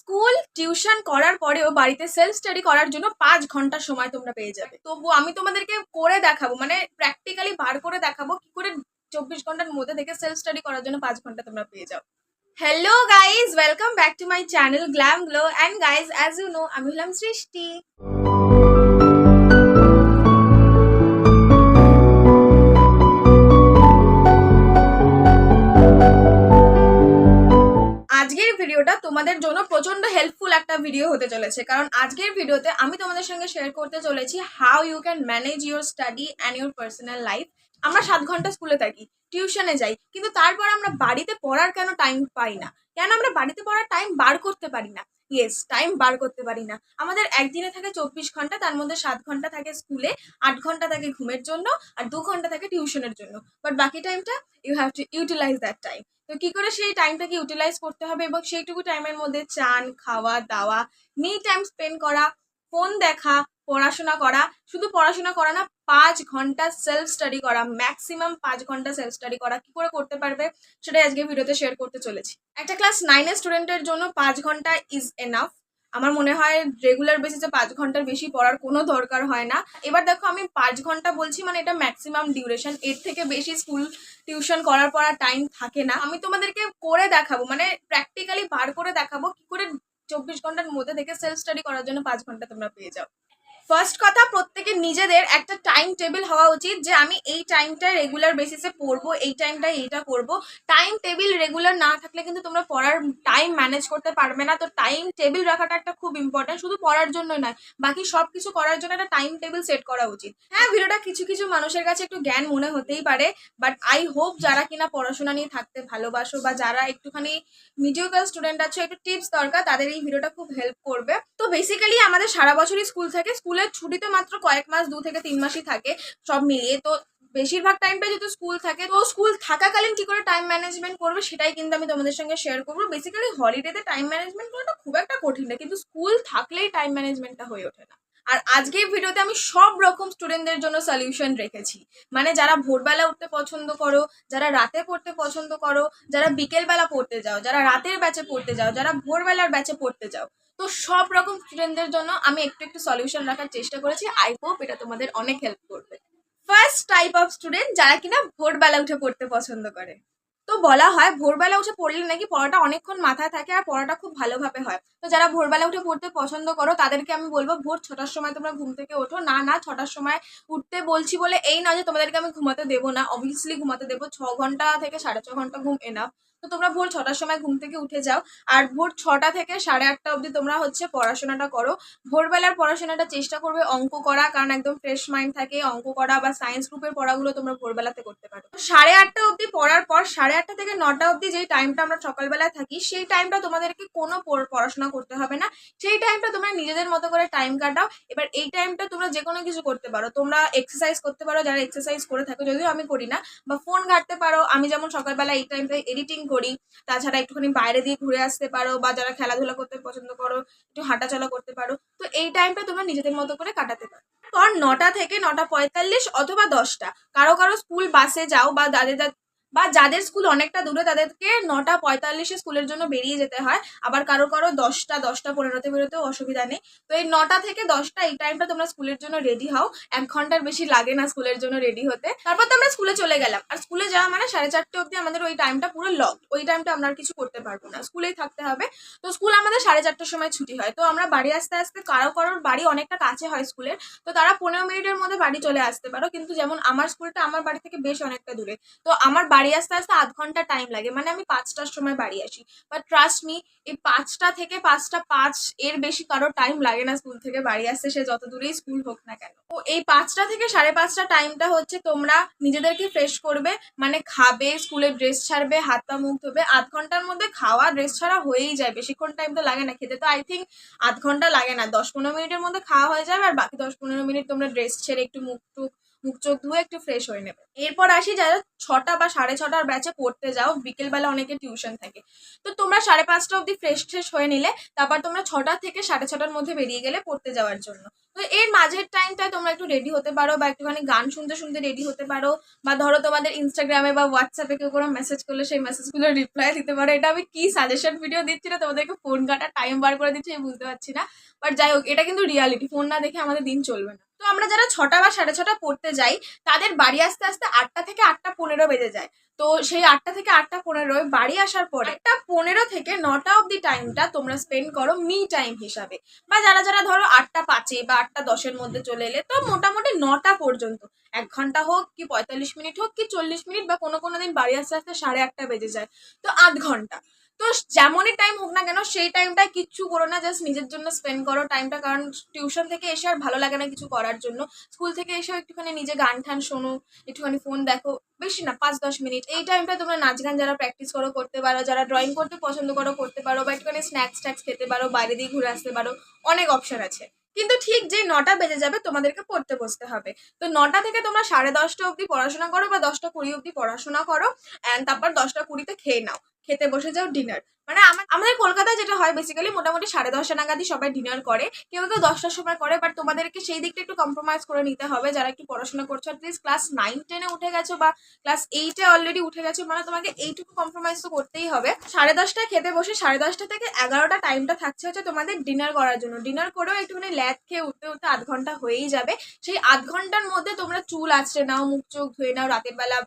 School tuition করার পরেও বাড়িতে সেলফ স্টাডি করার জন্য পাঁচ ঘণ্টা সময় তোমরা পেয়ে যাবে। তবু আমি তোমাদেরকে করে দেখাবো মানে প্র্যাকটিক্যালি বার করে দেখাবো কি করে চব্বিশ ঘণ্টার মধ্যে থেকে সেলফ স্টাডি করার জন্য পাঁচ ঘণ্টা তোমরা পেয়ে যাও। Hello guys welcome back to my channel glam glow and guys as you know আমি হলাম সৃষ্টি। তোমাদের জন্য প্রচণ্ড হেল্পফুল একটা ভিডিও হতে চলেছে। কারণ আজকের ভিডিওতে আমি তোমাদের সঙ্গে শেয়ার করতে চলেছি how you can manage your study and your personal life আমরা সাত ঘণ্টা স্কুলে থাকি টিউশনে যাই, কিন্তু তারপর আমরা বাড়িতে পড়ার কেন টাইম পাই না? কেন আমরা বাড়িতে পড়ার টাইম বার করতে পারি না? ইয়েস টাইম বার করতে পারি না। আমাদের একদিনে থাকে চব্বিশ ঘণ্টা, তার মধ্যে সাত ঘণ্টা থাকে স্কুলে আট ঘণ্টা থাকে ঘুমের জন্য, আর দু ঘণ্টা থাকে টিউশনের জন্য। বাট বাকি টাইমটা you have to utilise that time তো কি করে সেই টাইমটাকে ইউটিলাইজ করতে হবে এবং সেইটুকু টাইমের মধ্যে চান, খাওয়া, দাওয়া মি টাইম স্পেন্ড করা ফোন দেখা, পড়াশোনা করা, শুধু পড়াশোনা করা না, পাঁচ ঘণ্টা সেলফ স্টাডি করা ম্যাক্সিমাম পাঁচ ঘণ্টা সেলফ স্টাডি করা, কি করে করতে পারবে সেটাই আজকে ভিডিওতে শেয়ার করতে চলেছি। একটা ক্লাস নাইনের স্টুডেন্টের জন্য পাঁচ ঘণ্টা ইজ এনাফ আমার মনে হয় রেগুলার বেসিসে পাঁচ ঘণ্টার বেশি পড়ার কোনো দরকার হয় না। এবার দেখো আমি পাঁচ ঘণ্টা বলছি মানে এটা ম্যাক্সিমাম ডিউরেশন এর থেকে বেশি স্কুল টিউশন করার পর টাইম থাকে না। আমি তোমাদেরকে করে দেখাবো মানে প্র্যাকটিক্যালি বার করে দেখাবো কি করে চব্বিশ ঘণ্টার মধ্যে থেকে সেলফ স্টাডি করার জন্য পাঁচ ঘণ্টা তোমরা পেয়ে যাও। ফার্স্ট কথা, প্রত্যেকের নিজেদের একটা টাইম টেবিল হওয়া উচিত যে আমি এই টাইমটা রেগুলার বেসিসে পড়ব, এই টাইমটায় এইটা করব। টাইম টেবিল রেগুলার না থাকলে কিন্তু তোমরা পড়ার টাইম ম্যানেজ করতে পারবে না। তো টাইম টেবিল রাখাটা একটা খুব ইম্পর্টেন্ট শুধু পড়ার জন্য নয়, বাকি সব কিছু করার জন্য একটা টাইম টেবিল সেট করা উচিত। হ্যাঁ ভিডিওটা কিছু কিছু মানুষের কাছে একটু জ্ঞান মনে হতেই পারে বাট আই হোপ যারা কিনা পড়াশোনা নিয়ে থাকতে ভালোবাসো বা যারা একটুখানি মিডিওকাল স্টুডেন্ট আছে, একটু টিপস দরকার, তাদের এই ভিডিওটা খুব হেল্প করবে। তো বেসিক্যালি আমাদের সারা বছরই স্কুল থাকে স্কুলের ছুটিতে মাত্র কয়েক মাস, দু থেকে তিন মাসই থাকে সব মিলিয়ে। তো বেশিরভাগ টাইম টাইমটা যেহেতু স্কুল থাকে, তো স্কুল থাকাকালীন কি করে টাইম ম্যানেজমেন্ট করবে সেটাই কিন্তু আমি তোমাদের সঙ্গে শেয়ার করব। বেসিক্যালি হলিডেতে টাইম ম্যানেজমেন্ট করাটা খুব একটা কঠিন না, কিন্তু স্কুল থাকলেই টাইম ম্যানেজমেন্টটা হয়ে ওঠে না। আর আজকের ভিডিওতে আমি সব রকম স্টুডেন্টদের জন্য সলিউশন রেখেছি। মানে যারা ভোরবেলা উঠতে পছন্দ করো, যারা রাতে পড়তে পছন্দ করো, যারা বিকেলবেলা পড়তে যাও, যারা রাতের ব্যাচে পড়তে যাও, যারা ভোরবেলার ব্যাচে পড়তে যাও তো সব রকম স্টুডেন্টদের জন্য আমি একটু একটু সলিউশন রাখার চেষ্টা করেছি। আই হোপ এটা তোমাদের অনেক হেল্প করবে। ফার্স্ট টাইপ অফ স্টুডেন্ট যারা কিনা ভোরবেলা উঠে পড়তে পছন্দ করে। তো বলা হয় ভোরবেলা উঠে পড়লে নাকি পড়াটা অনেকক্ষণ মাথায় থাকে আর পড়াটা খুব ভালোভাবে হয়। তো যারা ভোরবেলা উঠে পড়তে পছন্দ করো, তাদেরকে আমি বলব ভোর ছটার সময় তোমরা ঘুম থেকে ওঠো। না না, ছটার সময় উঠতে বলছি বলে এই না যে তোমাদেরকে আমি ঘুমাতে দেবো না। অবভিয়াসলি ঘুমাতে দেবো। ছ ঘণ্টা থেকে সাড়ে ছ ঘণ্টা ঘুম এনাফ তো তোমরা ভোর ছটার সময় ঘুম থেকে উঠে যাও। আর ভোর ছটা থেকে সাড়ে আটটা অবধি তোমরা হচ্ছে পড়াশোনাটা করো। ভোরবেলার পড়াশোনাটা চেষ্টা করবে অঙ্ক করা, কারণ একদম ফ্রেশ মাইন্ড থাকে। অঙ্ক করা বা সায়েন্স গ্রুপের পড়াগুলো তোমরা ভোরবেলাতে করতে পারো। সাড়ে আটটা অবধি পড়ার পর সাড়ে আটটা থেকে নটা অবধি যেই টাইমটা আমরা সকালবেলায় থাকি, সেই টাইমটা তোমাদেরকে কোনো পড়- পড়াশোনা করতে হবে না। সেই টাইমটা তোমরা নিজেদের মতো করে টাইম কাটাও। এবার এই টাইমটা তোমরা যে কোনো কিছু করতে পারো। তোমরা এক্সারসাইজ করতে পারো। যারা এক্সারসাইজ করে থাকো, যদিও আমি করি না, বা ফোন ঘাটতে পারো। আমি যেমন সকালবেলা এই টাইমটায় এডিটিং করি। তাছাড়া একটুখানি বাইরে দিয়ে ঘুরে আসতে পারো বা যারা খেলাধুলা করতে পছন্দ করো, একটু হাঁটাচলা করতে পারো। তো এই টাইমটা তোমরা নিজেদের মতো করে কাটাতে পারো। পর নটা থেকে নটা পঁয়তাল্লিশ অথবা দশটা কারও কারও স্কুল বাসে যাও বা যা- বা যাদের স্কুল অনেকটা দূরে তাদেরকে নটা পঁয়তাল্লিশে স্কুলের জন্য বেরিয়ে যেতে হয়। আবার কারও কারও দশটা দশটা পনেরোতে বেরোতেও অসুবিধা নেই। তো এই নটা থেকে দশটা এই টাইমটা তোমরা স্কুলের জন্য রেডি হও। এক ঘণ্টার বেশি লাগে না স্কুলের জন্য রেডি হতে। তারপর তো আমরা স্কুলে চলে গেলাম। আর স্কুলে যাওয়া মানে সাড়ে চারটে অবধি আমাদের ওই টাইমটা পুরো লক ওই টাইমটা আমরা আর কিছু করতে পারব না। স্কুলেই থাকতে হবে। তো স্কুল আমাদের সাড়ে চারটের সময় ছুটি হয়। তো আমরা বাড়ি আসতে আসতে কারও কারোর বাড়ি অনেকটা কাছে হয় স্কুলের তো তারা পনেরো মিনিটের মধ্যে বাড়ি চলে আসতে পারো। কিন্তু যেমন আমার স্কুলটা আমার বাড়ি থেকে বেশ অনেকটা দূরে। তো আমার বাড়ি আসতে আসতে আধ ঘণ্টা টাইম লাগে। মানে আমি পাঁচটার সময় বাড়ি আসি। বাট ট্রাস্ট মি এই পাঁচটা থেকে পাঁচটা পাঁচ এর বেশি কারও টাইম লাগে না স্কুল থেকে বাড়ি আসতে। সে যত দূরেই স্কুল হোক না কেন। তো এই পাঁচটা থেকে সাড়ে পাঁচটা টাইমটা হচ্ছে তোমরা নিজেদেরকে ফ্রেশ করবে। মানে খাবে স্কুলে ড্রেস ছাড়বে, হাত পা মুখ ধোবে। আধ ঘণ্টার মধ্যে খাওয়া ড্রেস ছাড়া হয়েই যায়। বেশিক্ষণ টাইম তো লাগে না খেতে। তো আই থিঙ্ক আধ ঘণ্টা লাগে না। দশ পনেরো মিনিটের মধ্যে খাওয়া হয়ে যাবে। আর বাকি দশ পনেরো মিনিট তোমরা ড্রেস ছেড়ে একটু মুখ টুক মুখ চোখ ধুয়ে একটু ফ্রেশ হয়ে নেবে। এরপর আসি যারা ছটা বা সাড়ে ছটার ব্যাচে পড়তে যাও, বিকেলবেলা অনেকে টিউশন থাকে। তো তোমরা সাড়ে পাঁচটা অবধি ফ্রেশ ফ্রেশ হয়ে নিলে, তারপর তোমরা ছটা থেকে সাড়ে ছটার মধ্যে বেরিয়ে গেলে পড়তে যাওয়ার জন্য। তো এর মাঝের টাইমটায় তোমরা একটু রেডি হতে পারো বা একটুখানি গান শুনতে শুনতে রেডি হতে পারো বা ধরো তোমাদের ইনস্টাগ্রামে বা হোয়াটসঅ্যাপে কেউ কোনো মেসেজ করলে সেই মেসেজগুলো রিপ্লাই দিতে পারো। এটা আমি কি সাজেশন ভিডিও দিচ্ছি না, তোমাদেরকে ফোন কাটার টাইম বার করে দিচ্ছি, আমি বুঝতে পারছি না। বাট যাই হোক, এটা কিন্তু রিয়ালিটি ফোন না দেখে আমাদের দিন চলবে না। তো আমরা যারা ছটা বা সাড়ে ছটা পড়তে যাই, তাদের বাড়ি আসতে আসতে আটটা থেকে আটটা পনেরো বেজে যায়। তো সেই আটটা থেকে আটটা পনেরো বাড়ি আসার পরে একটা পনেরো থেকে নটা অবধি টাইমটা তোমরা স্পেন্ড করো মি টাইম হিসাবে। বা যারা যারা ধরো আটটা পাঁচে বা আটটা দশের মধ্যে চলে এলে তো মোটামুটি নটা পর্যন্ত। এক ঘণ্টা হোক কি পঁয়তাল্লিশ মিনিট হোক কি চল্লিশ মিনিট বা কোনো কোনো দিন বাড়ি আসতে আসতে সাড়ে আটটা বেজে যায়। তো আধ ঘণ্টা। তো যেমনই টাইম হোক না কেন, সেই টাইমটায় কিচ্ছু করো না জাস্ট নিজের জন্য স্পেন্ড করো টাইমটা কারণ টিউশন থেকে এসে আর ভালো লাগে না কিছু করার জন্য। স্কুল থেকে এসেও একটুখানি নিজে গান ঠান শোনো, একটুখানি ফোন দেখো। বেশি না, পাঁচ দশ মিনিট এই টাইমটা তোমরা নাচ গান যারা প্র্যাকটিস করো, করতে পারো। যারা ড্রয়িং করতে পছন্দ করো, করতে পারো। বা একটুখানি স্ন্যাক্স ট্যাক্স খেতে পারো, বাইরে দিয়ে ঘুরে আসতে পারো, অনেক অপশন আছে। কিন্তু ঠিক যে নটা বেজে যাবে, তোমাদেরকে পড়তে বসতে হবে। তো নটা থেকে তোমরা সাড়ে দশটা অবধি পড়াশোনা করো বা দশটা কুড়ি অবধি পড়াশোনা করো। অ্যান্ড তারপর দশটা কুড়িতে খেয়ে নাও। খেতে বসে যাও ডিনার মানে আমা- আমাদের কলকাতায় যেটা হয় বেসিক্যালি মোটামুটি সাড়ে দশটা নাগাদই সবাই ডিনার করে। কেউ কেউ দশটার সময় করে বাট তোমাদেরকে সেই দিকটা একটু কম্প্রোমাইজ করে নিতে হবে। যারা একটু পড়াশোনা করছ অ্যাটলিস্ট ক্লাস নাইন টেনে উঠে গেছো বা ক্লাস এইটে অলরেডি উঠে গেছো মানে তোমাকে এইটুকু কম্প্রোমাইজ তো করতেই হবে। সাড়ে দশটায় খেতে বসে সাড়ে দশটা থেকে এগারোটা টাইমটা থাকছে হচ্ছে তোমাদের ডিনার করার জন্য। ডিনার করেও একটুখানি ল্যাদ খেয়ে উঠতে উঠতে আধ ঘণ্টা হয়েই যাবে। সেই আধ ঘণ্টার মধ্যে তোমরা চুল আঁচড়ে নাও, মুখ চোখ ধুয়ে নাও, রাতের বেলা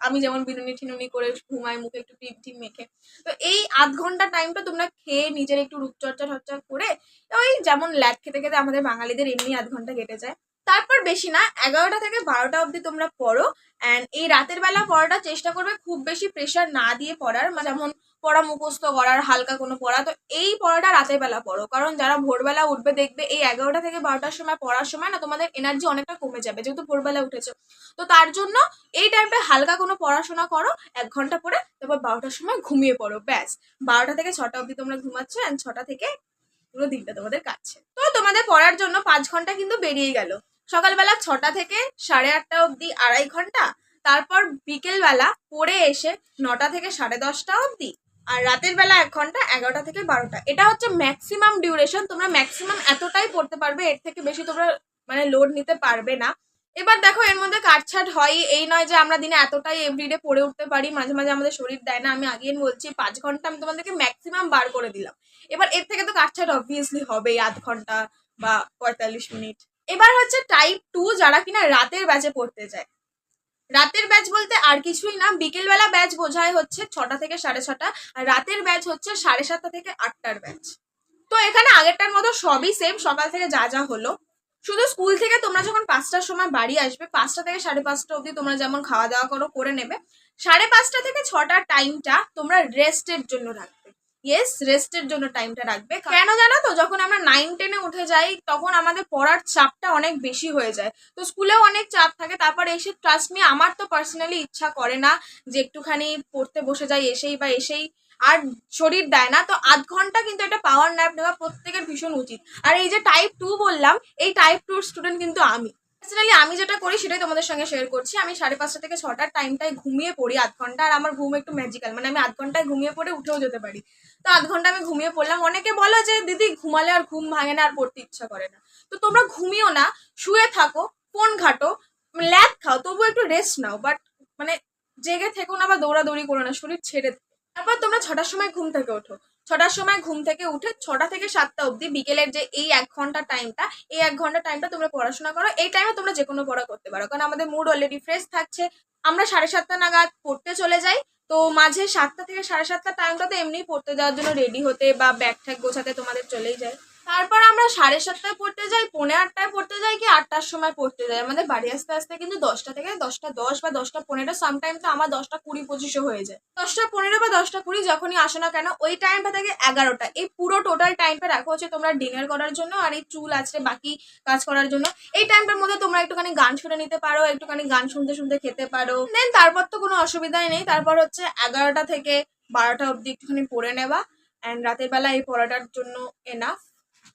আমি যেমন বিনুনি ঠিনুনি করে ঘুমাই, মুখে একটু টিপ টিপ মেখে। তো এই আধ ঘণ্টা টাইমটা তোমরা খেয়ে নিজের একটু রূপচর্চা টর্চা করে ওই যেমন ল্যাট খেতে খেতে আমাদের বাঙালিদের এমনি আধ ঘণ্টা কেটে যায়। তারপর বেশি না, এগারোটা থেকে বারোটা অবধি তোমরা পড়ো। অ্যান্ড এই রাতের বেলা পড়াটা চেষ্টা করবে খুব বেশি প্রেশার না দিয়ে পড়ার। মানে যেমন পড়া মুখস্থ করার, হালকা কোনো পড়া। তো এই পড়াটা রাতের বেলা পড়ো। কারণ যারা ভোরবেলা উঠবে দেখবে এই এগারোটা থেকে বারোটার সময় পড়ার সময় না তোমাদের এনার্জি অনেকটা কমে যাবে, যেহেতু ভোরবেলা উঠেছো। তো তার জন্য এই টাইমটা হালকা কোনো পড়াশোনা করো, এক ঘণ্টা পরে তারপর বারোটার সময় ঘুমিয়ে পড়ো, ব্যাস। বারোটা থেকে ছটা অবধি তোমরা ঘুমাচ্ছ অ্যান্ড ছটা থেকে পুরো দিনটা তোমাদের কাটছে। তো তোমাদের পড়ার জন্য পাঁচ ঘণ্টা কিন্তু বেরিয়ে গেল। সকালবেলা ছটা থেকে সাড়ে আটটা অবধি আড়াই ঘণ্টা, তারপর বিকেলবেলা পড়ে এসে নটা থেকে সাড়ে দশটা অবধি, আর রাতের বেলা এক ঘণ্টা, এগারোটা থেকে বারোটা। এটা হচ্ছে ম্যাক্সিমাম ডিউরেশন তোমরা ম্যাক্সিমাম এতটাই পড়তে পারবে, এর থেকে বেশি তোমরা মানে লোড নিতে পারবে না। এবার দেখো, এর মধ্যে কাটছাট হয় এই নয় যে আমরা দিনে এতটাই এভরিডে পড়ে উঠতে পারি, মাঝে মাঝে আমাদের শরীর দেয় না, আমি আগেই বলছি, পাঁচ ঘণ্টা আমি তোমাদেরকে ম্যাক্সিমাম বার করে দিলাম। এবার এর থেকে তো কাটছাট অবভিয়াসলি হবেই, আধ ঘণ্টা বা পঁয়তাল্লিশ মিনিট। এবার হচ্ছে টাইপ টু যারা কিনা রাতের ব্যাচে পড়তে যায়। রাতের ব্যাচ বলতে আর কিছুই না, বিকেলবেলা ব্যাচ বোঝায় হচ্ছে ছটা থেকে সাড়ে ছটা, আর রাতের ব্যাচ হচ্ছে সাড়ে সাতটা থেকে আটটার ব্যাচ তো এখানে আগেরটার মতো সবই সেম সকাল থেকে যা যা হলো। শুধু স্কুল থেকে তোমরা যখন পাঁচটার সময় বাড়ি আসবে, পাঁচটা থেকে সাড়ে পাঁচটা অবধি তোমরা যেমন খাওয়া দাওয়া করো, করে নেবে। সাড়ে পাঁচটা থেকে ছটার টাইমটা তোমরা রেস্টের জন্য রাখবে। ইয়েস রেস্টের জন্য টাইমটা রাখবে। কেন জানো তো? যখন আমরা নাইন টেনে উঠে যাই তখন আমাদের পড়ার চাপটা অনেক বেশি হয়ে যায়। তো স্কুলেও অনেক চাপ থাকে তারপরে এসে ট্রাস্ট মি আমার তো পার্সোনালি ইচ্ছা করে না যে একটুখানি পড়তে বসে যাই এসেই বা এসেই। আর শরীর দেয় না তো আধ ঘণ্টা কিন্তু এটা পাওয়ার ন্যাপ নেওয়া প্রত্যেকের ভীষণ উচিত। আর এই যে টাইপ টু বললাম এই টাইপ টুর স্টুডেন্ট কিন্তু আমি। পার্সোনালি আমি যেটা করি সেটাই তোমাদের সঙ্গে শেয়ার করছি। আমি সাড়ে পাঁচটা থেকে ছটার টাইমটায় ঘুমিয়ে পড়ি আধ ঘণ্টা। আর আমার ঘুম একটু ম্যাজিক্যাল মানে আমি আধ ঘন্টায় ঘুমিয়ে পড়ে উঠেও যেতে পারি। তো আধ ঘণ্টা আমি ঘুমিয়ে পড়লাম। অনেকে বলো যে, দিদি, ঘুমালে আর ঘুম ভাঙে না, আর পড়তে ইচ্ছা করে না। তো তোমরা ঘুমিও না, শুয়ে থাকো, ফোন ঘাটো ল্যাদ খাও, তবু একটু রেস্ট নাও। বাট মানে জেগে থেকো না বা দৌড়াদৌড়ি করো না, শরীর ছেড়ে। তারপর তোমরা ছটার সময় ঘুম থেকে ওঠো। ছটার সময় ঘুম থেকে উঠে ছটা থেকে সাতটা অবধি বিকেলের যে এই এক ঘণ্টা টাইমটা এই এক ঘণ্টা টাইমটা তোমরা পড়াশোনা করো। এই টাইমে তোমরা যে কোনো পড়া করতে পারো। কারণ আমাদের মুড অলরেডি ফ্রেশ থাকছে। আমরা সাড়ে সাতটা নাগাদ পড়তে চলে যাই। তো মাঝে সাতটা থেকে সাড়ে সাতটা টাইমটা তো এমনি পড়তে যাওয়ার জন্য রেডি হতে বা ব্যাগ ঠ্যাগ গোছাতে তোমাদের চলেই যায়। তারপর আমরা সাড়ে সাতটায় পড়তে যাই, পৌনে আটটায় পড়তে যাই কি আটটার সময় পড়তে যাই। আমাদের বাড়ি আসতে আসতে কিন্তু দশটা থেকে দশটা দশ বা দশটা পনেরো সামটাইম তো আমার দশটা কুড়ি পঁচিশও হয়ে যায়। দশটা পনেরো বা দশটা কুড়ি যখনই আসো না কেন, ওই টাইমটা থেকে এগারোটা। এই পুরো টোটাল টাইমটা রাখো হচ্ছে তোমরা ডিনার করার জন্য আর এই চুল আছে বাকি কাজ করার জন্য। এই টাইমটার মধ্যে তোমরা একটুখানি গান শুনে নিতে পারো, একটুখানি গান শুনতে শুনতে খেতে পারো। দেন তারপর তো কোনো অসুবিধাই নেই। তারপর হচ্ছে এগারোটা থেকে বারোটা অবধি একটুখানি পড়ে নেওয়া। অ্যান্ড রাতের বেলা এই পড়াটার জন্য এনাফ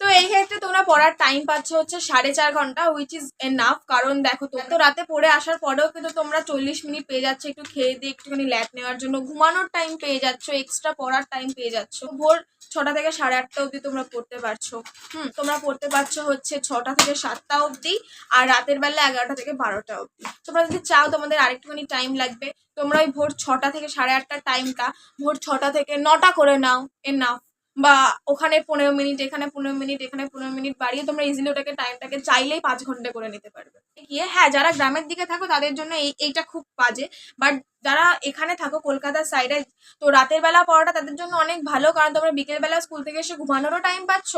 তো এই ক্ষেত্রে তোমরা পড়ার টাইম পাচ্ছ হচ্ছে সাড়ে চার ঘণ্টা উইচ ইজ এনাফ কারণ দেখো তো রাতে পড়ে আসার পরেও কিন্তু তোমরা চল্লিশ মিনিট পেয়ে যাচ্ছ, একটু খেয়ে দিয়ে একটুখানি ল্যাট নেওয়ার জন্য। ঘুমানোর টাইম পেয়ে যাচ্ছ এক্সট্রা পড়ার টাইম পেয়ে যাচ্ছ। ভোর ছটা থেকে সাড়ে আটটা অবধি তোমরা পড়তে পারছ। হুম, তোমরা পড়তে পারছ হচ্ছে ছটা থেকে সাতটা অবধি আর রাতের বেলা এগারোটা থেকে বারোটা অবধি। তোমরা যদি চাও তোমাদের আরেকটুখানি টাইম লাগবে, তোমরা ওই ভোর ছটা থেকে সাড়ে আটটার টাইমটা ভোর ছটা থেকে নটা করে নাও এনাফ বা ওখানে পনেরো মিনিট, এখানে পনেরো মিনিট, এখানে পনেরো মিনিট বাড়িয়ে তোমরা ইজিলি ওটাকে টাইমটাকে চাইলেই পাঁচ ঘণ্টা করে নিতে পারবে। গিয়ে হ্যাঁ যারা গ্রামের দিকে থাকো তাদের জন্য এই, এইটা খুব বাজে। বাট যারা এখানে থাকো কলকাতার সাইডে তো রাতের বেলা পড়াটা তাদের জন্য অনেক ভালো, কারণ তোমরা বিকেলবেলা স্কুল থেকে এসে ঘুমানোরও টাইম পাচ্ছ,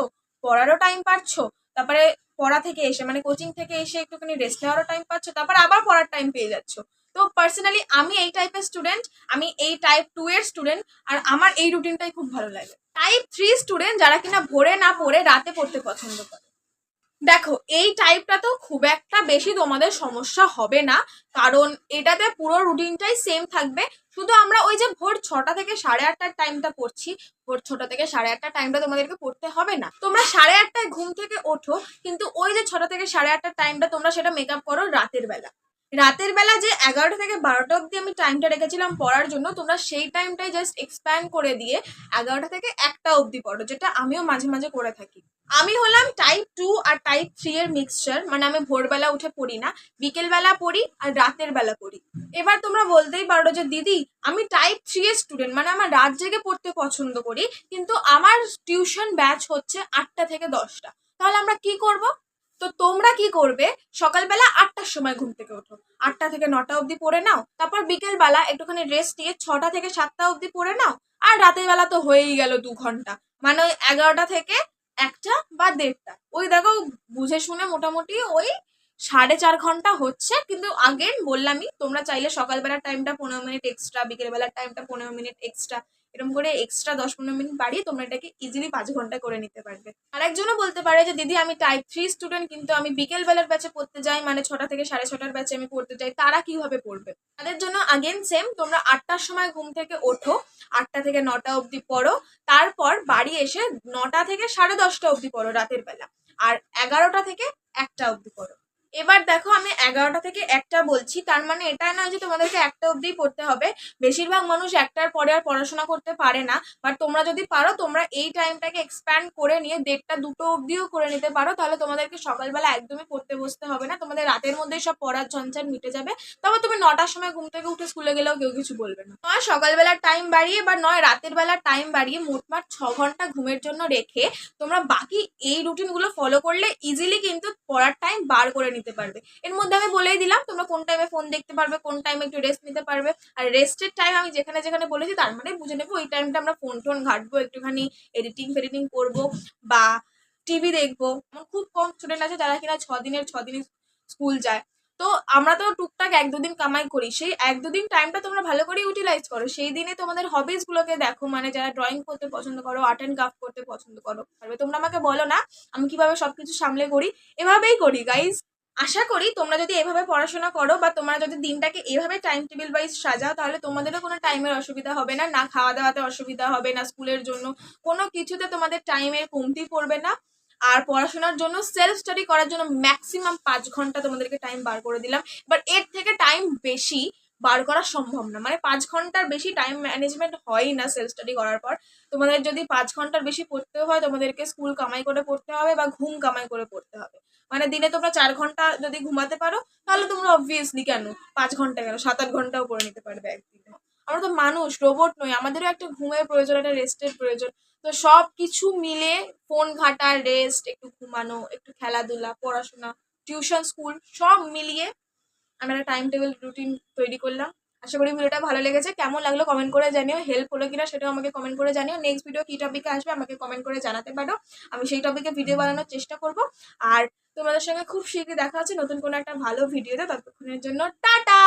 পড়ারও টাইম পাচ্ছ, তারপরে পড়া থেকে এসে মানে কোচিং থেকে এসে একটুখানি রেস্ট নেওয়ারও টাইম পাচ্ছ, তারপরে আবার পড়ার টাইম পেয়ে যাচ্ছ। তো পার্সোনালি আমি এই টাইপের স্টুডেন্ট আমি এই টাইপ টু এর স্টুডেন্ট আর আমার এই রুটিনটাই খুব ভালো লাগে। টাইপ থ্রি স্টুডেন্ট যারা কিনা ভোরে না পড়ে রাতে পড়তে পছন্দ করে। দেখো, এই টাইপটা তো খুব একটা বেশি তোমাদের সমস্যা হবে না, কারণ এটাতে পুরো রুটিনটাই সেম থাকবে। শুধু আমরা ওই যে ভোর ছটা থেকে সাড়ে আটটার টাইমটা পড়ছি, ভোর ছটা থেকে সাড়ে আটটার টাইমটা তোমাদেরকে পড়তে হবে না। তোমরা সাড়ে আটটায় ঘুম থেকে ওঠো, কিন্তু ওই যে ছটা থেকে সাড়ে আটটার টাইমটা তোমরা সেটা মেক আপ করো রাতের বেলা। রাতের বেলা যে এগারোটা থেকে বারোটা অবধি আমি টাইমটা রেখেছিলাম পড়ার জন্য, তোমরা সেই টাইমটাই জাস্ট এক্সপ্যান্ড করে দিয়ে এগারোটা থেকে একটা অবধি পড়ো, যেটা আমিও মাঝে মাঝে করে থাকি। আমি হলাম টাইপ টু আর টাইপ থ্রি এর মিক্সচার মানে আমি ভোরবেলা উঠে পড়ি না, বিকেলবেলা পড়ি আর রাতের বেলা পড়ি। এবার তোমরা বলতেই পারো যে দিদি, আমি টাইপ থ্রি এর স্টুডেন্ট মানে আমার রাত জেগে পড়তে পছন্দ করি, কিন্তু আমার টিউশন ব্যাচ হচ্ছে আটটা থেকে দশটা। তাহলে আমরা কি করব? তো তোমরা কি করবে? সকালবেলা আটটার সময় ঘুম থেকে ওঠো। আটটা থেকে নটা অবধি পড়ে নাও, তারপর বিকেলবেলা একটুখানি রেস্ট নিয়ে ছটা থেকে সাতটা অবধি পড়ে নাও, আর রাতের বেলা তো হয়েই গেল দু ঘণ্টা। মানে ওই এগারোটা থেকে একটা বা দেড়টা। ওই দেখো, বুঝে শুনে মোটামুটি ওই সাড়ে চার ঘণ্টা হচ্ছে, কিন্তু আগেন বললামই, তোমরা চাইলে সকালবেলার টাইমটা পনেরো মিনিট এক্সট্রা বিকেলবেলার টাইমটা পনেরো মিনিট এক্সট্রা এরকম করে এক্সট্রা দশ পনেরো মিনিট বাড়িয়ে তোমরা এটাকে ইজিলি পাঁচ ঘণ্টা করে নিতে পারবে। আর একজনও বলতে পারে যে, দিদি, আমি টাইপ থ্রি স্টুডেন্ট কিন্তু আমি বিকেল বেলার ব্যাচে পড়তে যাই মানে ছটা থেকে সাড়ে ছটার ব্যাচে আমি পড়তে যাই, তারা কীভাবে পড়বে? তাদের জন্য আগেন সেম তোমরা আটটার সময় ঘুম থেকে ওঠো, আটটা থেকে নটা অবধি পড়ো, তারপর বাড়ি এসে নটা থেকে সাড়ে দশটা অবধি পড়ো রাতের বেলা, আর এগারোটা থেকে একটা অবধি পড়ো। এবার দেখো আমি এগারোটা থেকে একটা বলছি, তার মানে এটা নয় যে তোমাদেরকে একটা অবধিই পড়তে হবে। বেশিরভাগ মানুষ একটার পরে আর পড়াশোনা করতে পারে না। বাট তোমরা যদি পারো, তোমরা এই টাইমটাকে এক্সপ্যান্ড করে নিয়ে দেড়টা দুটো অবধিও করে নিতে পারো, তাহলে তোমাদেরকে সকালবেলা একদমই পড়তে বসতে হবে না। তোমাদের রাতের মধ্যেই সব পড়ার ঝঞ্ঝাট মিটে যাবে। তবে তুমি নটার সময় ঘুম থেকে উঠে স্কুলে গেলেও কেউ কিছু বলবে না। নয়, সকালবেলার টাইম বাড়িয়ে বা নয়, রাতের বেলার টাইম বাড়িয়ে মোটমাট ছ ঘণ্টা ঘুমের জন্য রেখে তোমরা বাকি এই রুটিনগুলো ফলো করলে ইজিলি কিন্তু পড়ার টাইম বার করে নিতে পারবে। এর মধ্যে আমি বলেই দিলাম, তোমরা কোন টাইমে ফোন দেখতে পারবে, কোন টাইমে একটু রেস্ট নিতে পারবে। আর রেস্টের টাইম আমি যেখানে যেখানে বলেছি, তার মানে বুঝে নেব ওই টাইমটা আমরা ফোন টোন ঘাটবো, একটুখানি এডিটিং ফেডিটিং করব বা টিভি দেখব। খুব কম স্টুডেন্ট আছে যারা কিনা ছ দিনের ছ দিন স্কুল যায়। তো আমরা তো টুকটাক এক দুদিন কামাই করি। সেই এক দুদিন টাইমটা তোমরা ভালো করে ইউটিলাইজ করো। সেই দিনে তোমাদের হবিসগুলোকে দেখো। মানে যারা ড্রয়িং করতে পছন্দ করো আর্ট অ্যান্ড ক্রাফট করতে পছন্দ করো তোমরা আমাকে বলো না, আমি কীভাবে সবকিছু সামলে করি। এভাবেই করি গাইজ আশা করি তোমরা যদি এভাবে পড়াশোনা করো বা তোমরা যদি দিনটাকে এভাবে টাইম টেবিল ওয়াইজ সাজাও, তাহলে তোমাদেরও কোনো টাইমের অসুবিধা হবে না। না খাওয়া দাওয়াতে অসুবিধা হবে, না স্কুলের জন্য। কোনো কিছুতে তোমাদের টাইমের কমতি পড়বে না। আর পড়াশোনার জন্য সেলফ স্টাডি করার জন্য ম্যাক্সিমাম পাঁচ ঘণ্টা তোমাদেরকে টাইম বার করে দিলাম। বাট এর থেকে টাইম বেশি বার করা সম্ভব না। মানে পাঁচ ঘণ্টার বেশি টাইম ম্যানেজমেন্ট হয়ই না সেলফ স্টাডি করার পর। তোমাদের যদি পাঁচ ঘণ্টার বেশি পড়তে হয়, তোমাদেরকে স্কুল কামাই করে পড়তে হবে বা ঘুম কামাই করে পড়তে হবে। মানে দিনে তোমরা চার ঘণ্টা যদি ঘুমাতে পারো, তাহলে তোমরা অবভিয়াসলি কেন? পাঁচ ঘণ্টা কেন? সাত আট ঘন্টাও পড়ে নিতে পারবে একদিনে। আমরা তো মানুষ রোবট নই, আমাদেরও একটা ঘুমের প্রয়োজন, একটা রেস্টের প্রয়োজন। তো সব কিছু মিলে ফোন ঘাটা রেস্ট একটু ঘুমানো, একটু খেলাধুলা, পড়াশোনা টিউশন স্কুল সব মিলিয়ে আমি একটা টাইম টেবিল রুটিন তৈরি করলাম। আশা করি ভিডিওটা ভালো লেগেছে। কেমন লাগল কমেন্ট করে জানিও। হেল্প হলো কিনা সেটাও আমাকে কমেন্ট করে জানিও। নেক্সট ভিডিও কী টপিকে আসবে আমাকে কমেন্ট করে জানাতে পারো। আমি সেই টপিকে ভিডিও বানানোর চেষ্টা করব। আর তোমাদের সঙ্গে খুব শীঘ্রই দেখা হচ্ছে নতুন কোনো একটা ভালো ভিডিওতে ততক্ষণের জন্য টাটা!